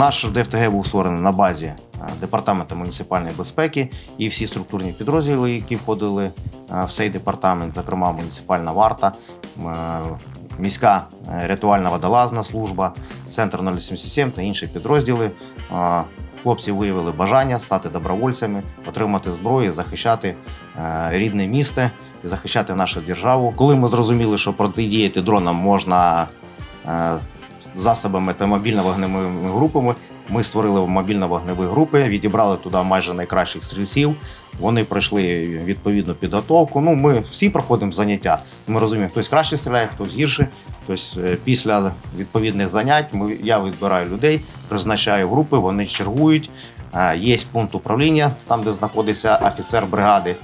Наш ДФТГ був створений на базі е, департаменту муніципальної безпеки і всі структурні підрозділи, які входили е, в цей департамент, зокрема муніципальна варта, е, міська рятувальна водолазна служба, центр 077 та інші підрозділи. Хлопці виявили бажання стати добровольцями, отримати зброю, захищати рідне місце і захищати нашу державу. Коли ми зрозуміли, що протидіяти дронам можна засобами та мобільно-вогневими групами, ми створили мобільно-вогневі групи, відібрали туди майже найкращих стрільців. Вони пройшли відповідну підготовку. Ну, ми всі проходимо заняття. Ми розуміємо, хтось краще стріляє, хтось гірше. Тобто після відповідних занять ми, я відбираю людей, призначаю групи, вони чергують. Е, Є пункт управління, там, де знаходиться офіцер бригади.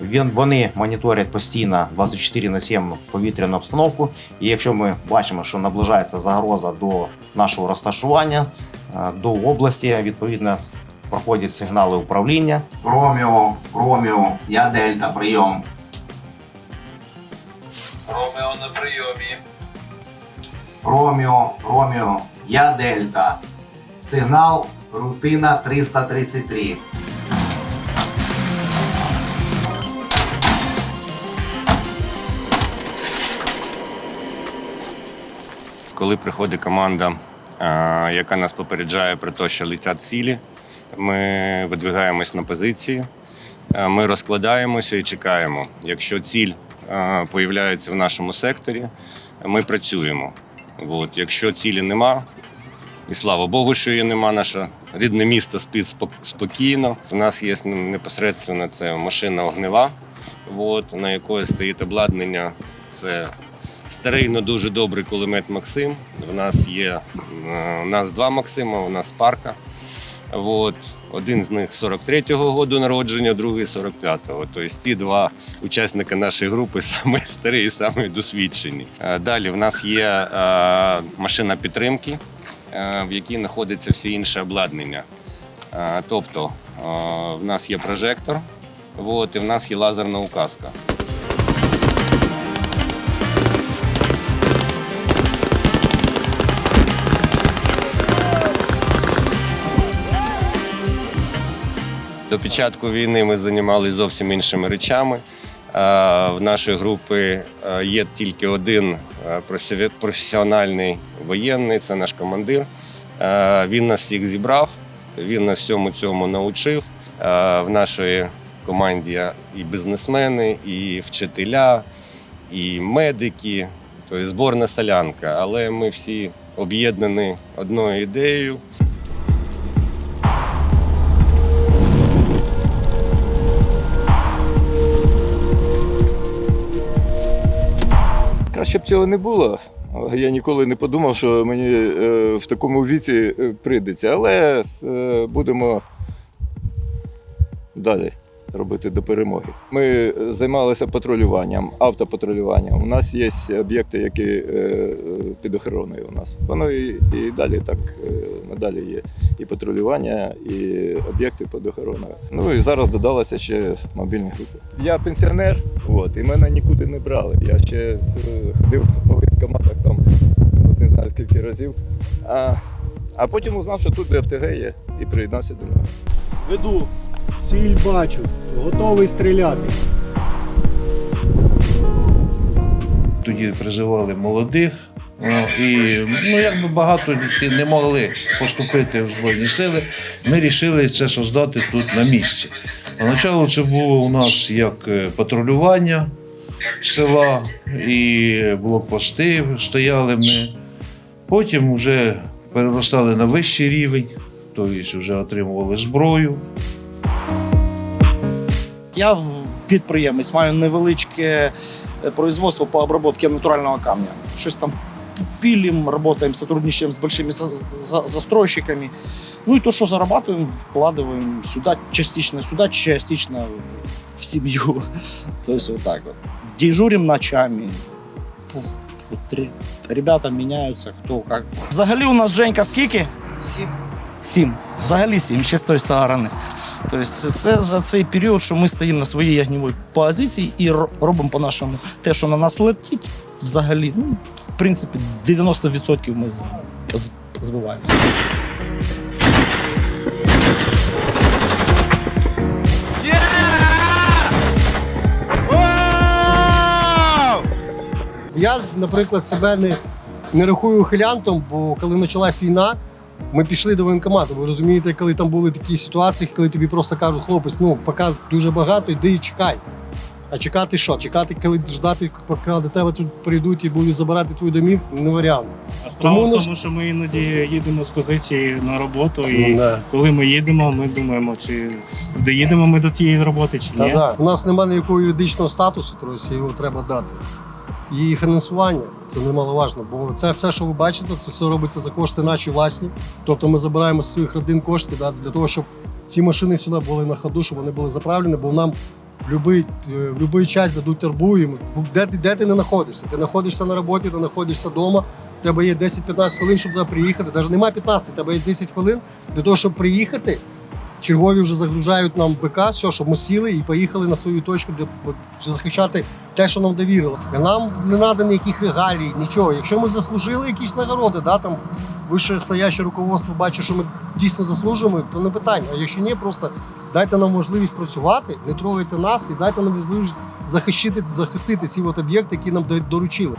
Він, вони моніторять постійно 24 на 7 повітряну обстановку. І якщо ми бачимо, що наближається загроза до нашого розташування, е, до області, відповідно проходять сигнали управління. Ромео, Ромео, я Дельта, прийом. Ромео на прийомі. Ромео, Ромео, я Дельта. Сигнал рутина 333. Коли приходить команда, е, яка нас попереджає про те, що летять цілі, ми видвигаємось на позиції, е, ми розкладаємося і чекаємо. Якщо ціль е, появляється в нашому секторі, ми працюємо. От. Якщо цілі нема, і слава Богу, що її нема, наше рідне місто спить спок- спокійно. У нас є непосередньо це машина огнева, от, на якої стоїть обладнання. Це старий, але дуже добрий кулемет Максим. У нас є е, у нас два Максима, у нас парка. От. Один з них 43-го року народження, другий 45-го. Тобто ці два учасника нашої групи самі старі і самі досвідчені. Е, Далі в нас є е, машина підтримки, в якій знаходиться всі інше обладнання. Тобто в нас є прожектор, от, і в нас є лазерна указка. До початку війни ми займалися зовсім іншими речами. Е, В нашої групи е, є тільки один е, професіональний воєнний, це наш командир. Він нас всіх зібрав, він нас всьому цьому навчив. Е, В нашій команді і бізнесмени, і вчителя, і медики, тобто зборна солянка. Але ми всі об'єднані одною ідеєю. Краще б цього не було. Я ніколи не подумав, що мені е, в такому віці е, прийдеться. Але е, будемо далі робити до перемоги. Ми займалися патрулюванням, автопатрулюванням. У нас є об'єкти, які е, е, під охороною у нас. Воно і, і далі так е, надалі є. І патрулювання, і об'єкти під охороною. Ну і зараз додалася ще мобільні групи. Я пенсіонер, от, і мене нікуди не брали. Я ще е, ходив по воєнкоматах там не знаю скільки разів. А, а потім узнав, що тут ДФТГ є, і приєднався до нього. Веду. Ціль бачу. Готовий стріляти. тоді призивали молодих. о, І ну, якби багато дітей не могли поступити в Збройні сили, ми вирішили це создати тут на місці. Поначалу це було у нас як е, патрулювання села і блокпости стояли ми. Потім вже переростали на вищий рівень, тобто вже отримували зброю. Я підприємець, маю невеличке е, производство по обробці натурального камня. Щось там пилим, работаем, сотрудничаем с большими за- за- застройщиками. Ну и то, что зарабатываем, вкладываем сюда частично, сюда частично в семью. То есть вот так вот. Дежурим ночами. Ребята меняются, кто как. Взагалі у нас Женька скільки? Сім. Сім. Взагалі сім, ще з тої сторони. Тобто це за цей період, що ми стоїмо на своїй ягнівій позиції і робимо по-нашому те, що на нас летить, взагалі, ну, в принципі, 90% ми збиваємо. Я, наприклад, себе не не рахую хилянтом, бо коли почалась війна ми пішли до воєнкомату. Ви розумієте, коли там були такі ситуації, коли тобі просто кажуть, хлопець, ну поки дуже багато, йди і чекай. А чекати що? Чекати, коли ждати, поки до тебе тут прийдуть і будуть забирати твою домівку, не варіант. А справа Тому, ну, в тому, що ми іноді їдемо з позиції на роботу, і Ну, да. коли ми їдемо, ми думаємо, чи доїдемо ми до тієї роботи, чи ні. Та-да. У нас немає ніякого юридичного статусу, тобто його треба дати. І фінансування це немаловажно, бо це все, що ви бачите, це все робиться за кошти наші власні. Тобто ми забираємо з своїх родин кошти да, для того, щоб ці машини сюди були на ходу, щоб вони були заправлені, бо нам в будь-який, в будь-який час дадуть турбуємо. Де, ти- де ти не знаходишся? Ти знаходишся на роботі, ти знаходишся вдома. У тебе є 10-15 хвилин, щоб туди приїхати. Навіть немає 15, у тебе є 10 хвилин для того, щоб приїхати. Чергові вже загружають нам БК, все, щоб ми сіли і поїхали на свою точку, де захищати те, що нам довірили. Нам не треба ніяких регалій, нічого. Якщо ми заслужили якісь нагороди, да, там вище стояще руководство бачить, що ми дійсно заслужуємо, то не питання. А якщо ні, просто дайте нам можливість працювати, не трогайте нас і дайте нам можливість захистити, захистити ці от об'єкти, які нам доручили.